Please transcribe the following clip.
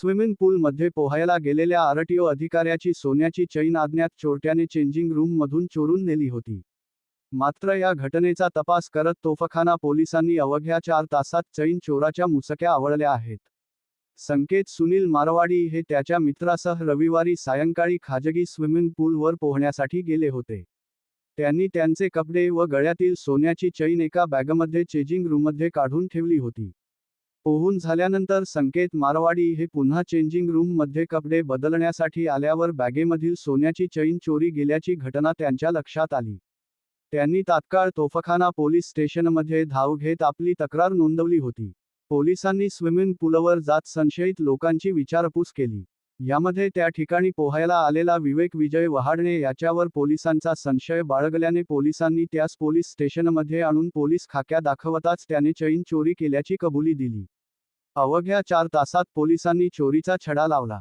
Swimming पूलमध्ये पोहायला गेलेल्या आरटीओ अधिकाऱ्याची सोन्याची चैन आज्ञात चोरट्याने चेंजिंग रूममधून चोरून नेली होती. मात्र या घटनेचा तपास करत तोफखाना पोलिसांनी अवघ्या चार तासात चैन चोराच्या मुसक्या आवळल्या आहेत. संकेत सुनील मारवाडी हे त्याच्या मित्रासह रविवारी सायंकाळी खाजगी स्विमिंग पूलवर पोहण्यासाठी गेले होते. त्यांनी त्यांचे कपडे व गळ्यातील सोन्याची चैन एका बॅगमध्ये चेजिंग रूममध्ये काढून ठेवली होती. पोहून झाल्यानंतर संकेत मारवाडी हे पुन्हा चेंजिंग रूममध्ये कपडे बदलण्यासाठी आल्यावर बॅगेमधील सोन्याची चैन चोरी गेल्याची घटना त्यांच्या लक्षात आली. त्यांनी तात्काळ तोफखाना पोलीस स्टेशनमध्ये धाव घेत आपली तक्रार नोंदवली होती. पोलिसांनी स्विमिंग पूलवर जात संशयित लोकांची विचारपूस केली. यामध्ये त्या ठिकाणी पोहायला आलेला विवेक विजय वहाडणे याच्यावर पोलिसांचा संशय बाळगल्याने पोलिसांनी त्यास पोलीस स्टेशनमध्ये आणून पोलीस खाक्या दाखवताच त्याने चैन चोरी केल्याची कबुली दिली. अवघ्या चार तासात पोलिसांनी चोरीचा छडा लावला.